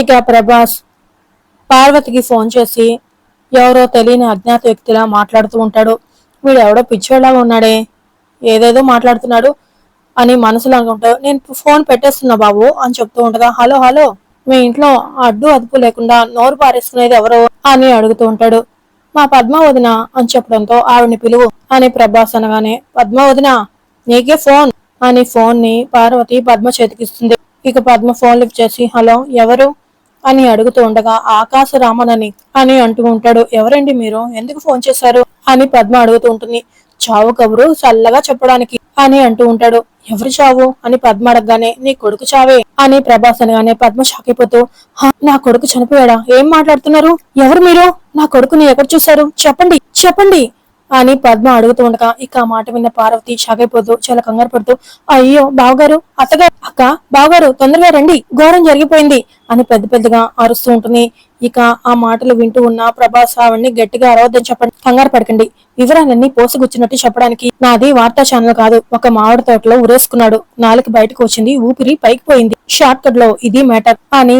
ఇక ప్రభాస్ పార్వతికి ఫోన్ చేసి ఎవరో తెలియని అజ్ఞాత వ్యక్తిలా మాట్లాడుతూ ఉంటాడు. వీడు ఎవడో పిచ్చోళ్ళగా ఉన్నాడే. ఏదేదో మాట్లాడుతున్నాడు అని మనసులో అనుకుంటాడు నేను ఫోన్ పెట్టేస్తున్నా బాబు అని చెప్తూ ఉండగా హలో హలో. మీ ఇంట్లో అడ్డు అదుపు లేకుండా నోరు పారేసుకునేది ఎవరో అని అడుగుతూ ఉంటాడు. మా పద్మ వదిన అని చెప్పడంతో ఆవిడని పిలువు అని ప్రభాస్ అనగానే పద్మ వదిన నీకే ఫోన్ అని ఫోన్ని పార్వతి పద్మ చేతికిస్తుంది. ఇక పద్మ ఫోన్ లిఫ్ట్ చేసి హలో ఎవరు? అని అడుగుతూ ఉండగా ఆకాశ రామనని అని అంటూ ఉంటాడు. ఎవరండి మీరు? ఎందుకు ఫోన్ చేశారు? అని పద్మ అడుగుతూ ఉంటుంది. చావు కబురు చల్లగా చెప్పడానికి అని అంటూ ఉంటాడు. ఎవరు చావు? అని పద్మ అడగగానే నీ కొడుకు చావే అని ప్రభాస్ అనగానే పద్మ షాక్ అయిపోతూ నా కొడుకు చనిపోయాడా? ఏం మాట్లాడుతున్నారు? ఎవరు మీరు? నా కొడుకుని ఎక్కడ చూశారు? చెప్పండి చెప్పండి అని పద్మ అడుగుతూ ఉండగా ఇక ఆ మాట విన్న పార్వతి షాకైపోతూ చాలా కంగారు పడుతూ అయ్యో బావగారు అత్తగారు అక్క బావగారు తొందరగా రండి ఘోరం జరిగిపోయింది అని పెద్ద పెద్దగా అరుస్తూ ఉంటుంది. ఇక ఆ మాటలు వింటూ ఉన్న ప్రభాస్ ఆవిడ్ని గట్టిగా అరవద్దని చెప్పండి కంగారు పడకండి. వివరాలన్నీ పోసుగుచ్చినట్టు చెప్పడానికి నాది వార్తా ఛానల్ కాదు ఒక మామిడి తోటలో ఉరేసుకున్నాడు నాలుగు బయటకు వచ్చింది ఊపిరి పైకి పోయింది. షార్ట్ కట్లో ఇది మ్యాటర్ అని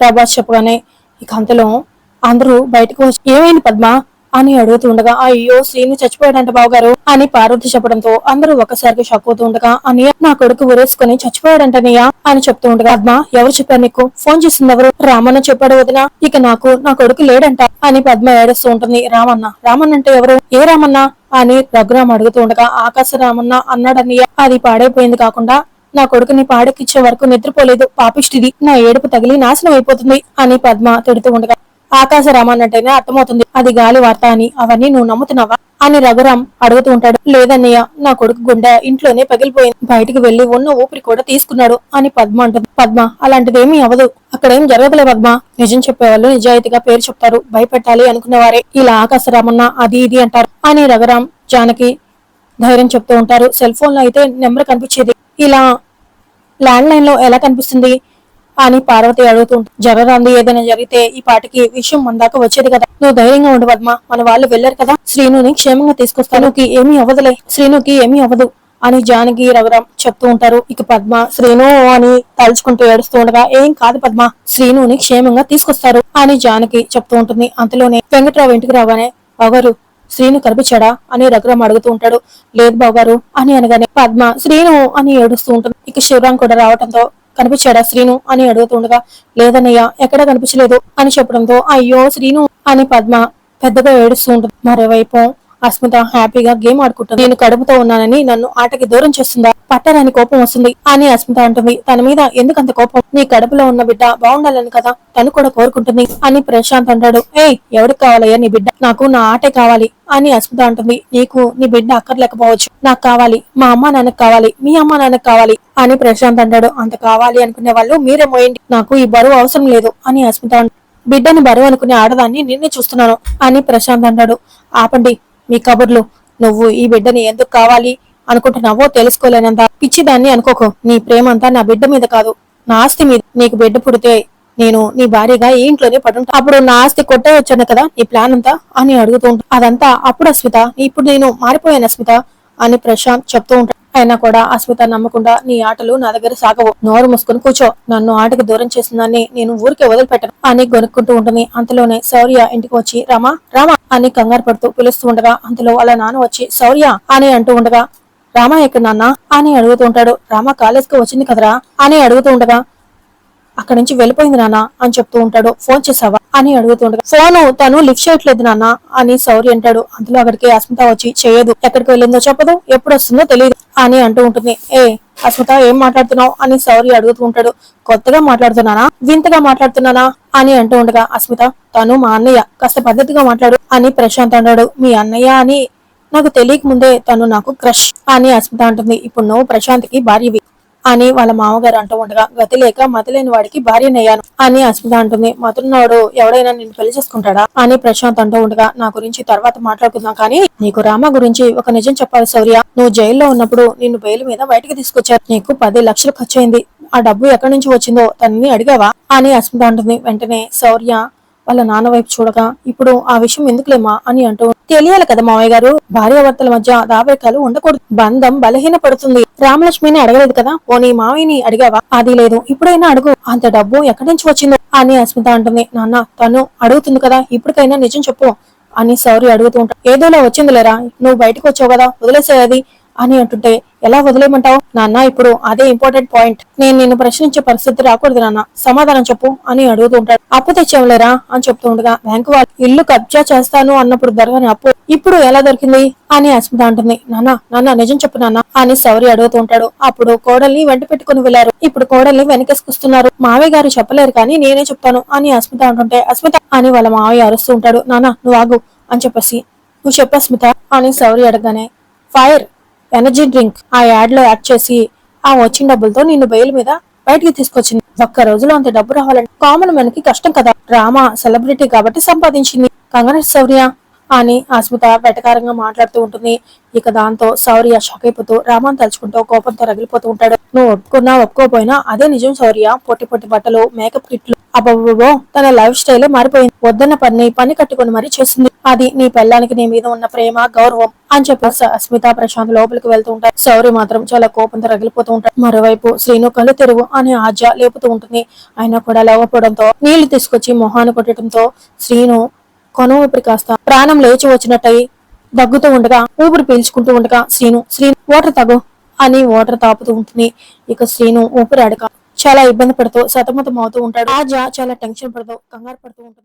ప్రభాస్ చెప్పగానే ఇక అంతలో అందరూ బయటకు వచ్చి ఏమైంది పద్మ? అని అడుగుతూ ఉండగా అయ్యో శ్రీను చచ్చిపోయాడంట బావగారు అని పార్వతి చెప్పడంతో అందరూ ఒక్కసారిగా షాక్ అవుతూ ఉండగా అన్నయ్య నా కొడుకు ఉరేసుకుని చచ్చిపోయాడంటనయ్య అని చెప్తూ ఉండగా పద్మ ఎవరు చెప్పారు నీకు? ఫోన్ చేసింది ఎవరు? రామన్న చెప్పాడు వదిన. ఇక నాకు నా కొడుకు లేడంట అని పద్మ ఏడుస్తూ ఉంటుంది. రామన్న రామన్న అంటే ఎవరు? ఏ రామన్న? అని రఘురామ్ అడుగుతూ ఉండగా ఆకాశ రామన్న అన్నాడన్నయ్య అది పాడైపోయింది కాకుండా నా కొడుకుని పాడెక్కిచ్చే వరకు నిద్రపోలేదు. పాపిష్టిది. నా ఏడుపు తగిలి నాశనం అయిపోతుంది అని పద్మ తిడుతూ ఉండగా ఆకాశ రామన్నట్టయినా అర్థమవుతుంది. అది గాలి వార్త అని. అవన్నీ నువ్వు నమ్ముతున్నావా? అని రఘురాం అడుగుతూ ఉంటాడు. లేదన్నయ్య నా కొడుకు గుండె ఇంట్లోనే పగిలిపోయింది. బయటికి వెళ్ళి ఉన్న ఊపిరి కూడా తీసుకున్నాడు అని పద్మ అంటుంది. పద్మ అలాంటిదేమీ అవదు అక్కడేం జరగదులే పద్మ. నిజం చెప్పేవాళ్ళు నిజాయితీగా పేరు చెప్తారు. భయపెట్టాలి అనుకునేవారే ఇలా ఆకాశ రామన్న అది ఇది అంటారు అని రఘురాం జానకి ధైర్యం చెప్తూ ఉంటారు. సెల్ ఫోన్లో అయితే నెంబర్ కనిపించేది. ఇలా ల్యాండ్ లైన్లో ఎలా కనిపిస్తుంది? అని పార్వతి అడుగుతూ జరరాంది ఏదైనా జరిగితే ఈ పాటికి విషయం మన దాకా వచ్చేది కదా. నువ్వు ధైర్యంగా ఉండు పద్మ. మన వాళ్ళు వెళ్ళారు కదా. శ్రీనుని క్షేమంగా తీసుకొస్తాను ఏమీ అవ్వదులే. శ్రీనుకి ఏమీ అవ్వదు అని జానకి రఘురాం చెప్తూ ఉంటారు. ఇక పద్మ శ్రీను అని తలుచుకుంటూ ఏడుస్తూ ఉండగా ఏం కాదు పద్మ. శ్రీనుని క్షేమంగా తీసుకొస్తారు అని జానకి చెప్తూ ఉంటుంది. అంతలోనే వెంకట్రావు ఇంటికి రాగానే బాగారు శ్రీను కనిపించాడా? అని రఘురాం అడుగుతూ ఉంటాడు. లేదు బావగారు అని అనగానే పద్మ శ్రీను అని ఏడుస్తూ ఉంటుంది. ఇక శివరాం కూడా రావడంతో కనిపించాడా శ్రీను అని అడుగుతుండగా లేదన్నయ్య ఎక్కడ కనిపించలేదు అని చెప్పడంతో అయ్యో శ్రీను అని పద్మ పెద్దగా ఏడుస్తూ ఉంటుంది మరోవైపు అస్మిత హ్యాపీగా గేమ్ ఆడుకుంటుంది. నేను కడుపుతో ఉన్నానని నన్ను ఆటకి దూరం చేస్తుందా? పట్టరాని కోపం వస్తుంది. అని అస్మిత అంటుంది. తన మీద ఎందుకంత కోపం? నీ కడుపులో ఉన్న బిడ్డ బాగుండాలని కదా? తను కూడా కోరుకుంటుంది. అని ప్రశాంత్ అంటాడు. ఏ ఎవరికి కావాలయ్యా నీ బిడ్డ? నాకు నా ఆటే కావాలి. అని అస్మిత అంటుంది. నీకు నీ బిడ్డ అక్కర్లేకపోవచ్చు. నాకు కావాలి. మా అమ్మ నాన్నకు కావాలి. మీ అమ్మ నాన్నకు కావాలి. అని ప్రశాంత్ అంటాడు. అంత కావాలి అనుకునే వాళ్ళు మీరే మోయండి నాకు ఈ బరువు అవసరం లేదు. అని అస్మిత బిడ్డని బరువు అనుకునే ఆడదాన్ని నిన్నే చూస్తున్నాను. అని ప్రశాంత్ అంటాడు. ఆపండి. మీ కబుర్లు నువ్వు ఈ బిడ్డని ఎందుకు కావాలి అనుకుంటున్నావో తెలుసుకోలేనంత పిచ్చిదాన్ని అనుకోకు. నీ ప్రేమంతా నా బిడ్డ మీద కాదు. నా ఆస్తి మీద నీకు బిడ్డ పుడితే నేను నీ భార్యగా ఈ ఇంట్లోనే పడుంటా. అప్పుడు నా ఆస్తి కొట్టేయొచ్చాను కదా నీ ప్లాన్ అంతా అని అడుగుతూ ఉంటా. అదంతా అప్పుడు అస్మిత ఇప్పుడు నేను మారిపోయాను అస్మిత అని ప్రశాంత్ చెప్తూ ఉంటాడు. అయినా కూడా అస్మిత నమ్మకుండా నీ ఆటలు నా దగ్గర సాగవు. నోరు మూసుకుని కూర్చో. నన్ను ఆటకి దూరం చేసిందని నేను ఊరికే వదిలిపెట్టను అని గొనుక్కుంటూ ఉంటుంది. అంతలోనే శౌర్య ఇంటికి వచ్చి రామా రామా అని కంగారు పడుతూ పిలుస్తూ ఉండగా అంతలో వాళ్ళ నాన్న వచ్చి శౌర్య అని అంటూ ఉండగా రామా ఎక్కడ నాన్న? అని అడుగుతూ ఉంటాడు. రామ కాలేజ్కి వచ్చింది కదరా? అని అడుగుతూ ఉండగా అక్కడి నుంచి వెళ్ళిపోయింది నాన్న అని చెప్తూ ఉంటాడు. ఫోన్ చేసావా అని అడుగుతూ ఫోను తను లిఫ్ట్ చేయట్లేదు నాన్న అని సౌరి అంటాడు. అందులో అక్కడికి అస్మిత వచ్చి చేయదు ఎక్కడికి వెళ్ళిందో చెప్పదు. ఎప్పుడు వస్తుందో తెలియదు అని అంటూ ఉంటుంది. ఏ అస్మిత ఏం మాట్లాడుతున్నావు? అని సౌరి అడుగుతూ ఉంటాడు. కొత్తగా మాట్లాడుతున్నానా? వింతగా మాట్లాడుతున్నానా? అని అంటూ ఉండగా అస్మిత తను మా అన్నయ్య. కాస్త పద్ధతిగా మాట్లాడు అని ప్రశాంత్ అన్నాడు మీ అన్నయ్య అని నాకు తెలియక ముందే తను నాకు క్రష్ అని అస్మిత అంటుంది. ఇప్పుడు నువ్వు ప్రశాంత్కి భార్యవి. అని వాళ్ళ మామగారు అంటూ ఉండగా గతి లేక మతిలేని వాడికి భార్యనయ్యాను అని అస్మిత అంటుంది. మతున్నవాడు ఎవడైనా నిన్ను పెళ్ళి చేసుకుంటాడా? అని ప్రశాంత్ అంటూ ఉండగా నా గురించి తర్వాత మాట్లాడుకుందాం కానీ నీకు రామ గురించి ఒక నిజం చెప్పాలి శౌర్య. నువ్వు జైల్లో ఉన్నప్పుడు నిన్ను బెయిల్ మీద బయటకు తీసుకొచ్చారు. నీకు పది లక్షలు ఖర్చు అయింది ఆ డబ్బు ఎక్కడి నుంచి వచ్చిందో తనని అడిగావా? అని అస్మిత అంటుంది. వెంటనే శౌర్య వాళ్ళ నాన్న వైపు చూడగా ఇప్పుడు ఆ విషయం ఎందుకులేమా అని అంటూ తెలియాలి కదా మావయ్య గారు భార్యాభర్తల మధ్య దావేకాలు ఉండకూడదు. బంధం బలహీన పడుతుంది. రామలక్ష్మిని అడగలేదు కదా? పోనీ మావయ్యని అడిగావా? అది లేదు. ఇప్పుడైనా అడుగు. అంత డబ్బు ఎక్కడి నుంచి వచ్చిందో? అని అస్మిత అంటుంది. నాన్న తను అడుగుతుంది కదా. ఇప్పటికైనా నిజం చెప్పు అని సౌరి అడుగుతూ ఉంటాడు ఏదోలా వచ్చింది లేరా నువ్వు బయటకు వచ్చావు కదా. వదిలేసేది అని అంటుంటే ఎలా వదిలేయమంటావు? నాన్న ఇప్పుడు అదే ఇంపార్టెంట్ పాయింట్ నేను నిన్ను ప్రశ్నించే పరిస్థితి రాకూడదు నాన్న. సమాధానం చెప్పు అని అడుగుతూ ఉంటాడు. అప్పు తెచ్చావులేరా? అని చెప్తూ ఉండగా బ్యాంకు వాళ్ళు ఇల్లు కబ్జా చేస్తాను అన్నప్పుడు దొరకని అప్పు. ఇప్పుడు ఎలా దొరికింది? అని అస్మిత అంటుంది. నాన్న నాన్న నిజం చెప్పు నాన్న అని సౌరి అడుగుతూ ఉంటాడు. అప్పుడు కోడల్ని వెంట పెట్టుకుని వెళ్ళారు ఇప్పుడు కోడల్ని వెనకేసుకొస్తున్నారు మావయ్య గారు చెప్పలేరు కానీ నేనే చెప్తాను అని అస్మిత అంటుంటే అస్మిత అని వాళ్ళ మావయ్య అరుస్తూ ఉంటాడు. నాన్న నువ్వు ఆగు అని చెప్పేసి నువ్వు చెప్పు అస్మిత అని సౌరి అడగగానే ఫైర్ ఎనర్జీ డ్రింక్ ఆ యాడ్లో యాడ్ చేసి ఆ వచ్చిన డబ్బులతో నిన్ను బయలు మీద బయటికి తీసుకొచ్చింది. ఒక్క రోజులో అంత డబ్బు రావాలంటే కామన్ మనకి కష్టం కదా. డ్రామా సెలబ్రిటీ కాబట్టి సంపాదించింది. కంగనా శౌర్య అని అస్మిత వెటకారంగా మాట్లాడుతూ ఉంటుంది. ఇక దాంతో శౌర్య షాక్ అయిపోతూ రామాన్ తలుచుకుంటూ కోపంతో రగిలిపోతూ ఉంటాడు. నువ్వు ఒప్పుకున్నా ఒప్పుకోపోయినా అదే నిజం శౌర్య. పొట్టి పొట్టి బట్టలు మేకప్ కిట్లు అబ్బబ్బో తన లైఫ్ స్టైలే మారిపోయింది. వద్దన్న పని పని కట్టుకుని మరీ చేస్తుంది. అది నీ పెళ్ళానికి నీ మీద ఉన్న ప్రేమ గౌరవం అని చెప్పి అస్మిత ప్రశాంత్ లోపలికి వెళ్తూ ఉంటారు శౌర్య మాత్రం చాలా కోపంతో రగిలిపోతూ ఉంటాడు. మరోవైపు శ్రీను కళ్ళు తెరువు అని ఆజ్య లేపుతూ ఉంటుంది. అయినా కూడా లేవపోవడంతో నీళ్ళు తీసుకొచ్చి మొహాన్ని కొట్టడంతో శ్రీను కొన ఊపిరి కాస్త ప్రాణం లేచి వచ్చినట్టయి దగ్గుతూ ఉండగా ఊపిరి పీల్చుకుంటూ ఉండగా శ్రీను శ్రీను వాటర్ తగు అని వాటర్ తాపుతూ ఉంటుంది. ఇక శ్రీను ఊపిరి అడక చాలా ఇబ్బంది పడుతూ సతమతం అవుతూ ఉంటాడు. రాజా చాలా టెన్షన్ పడుతూ కంగారు పడుతూ ఉంటుంది.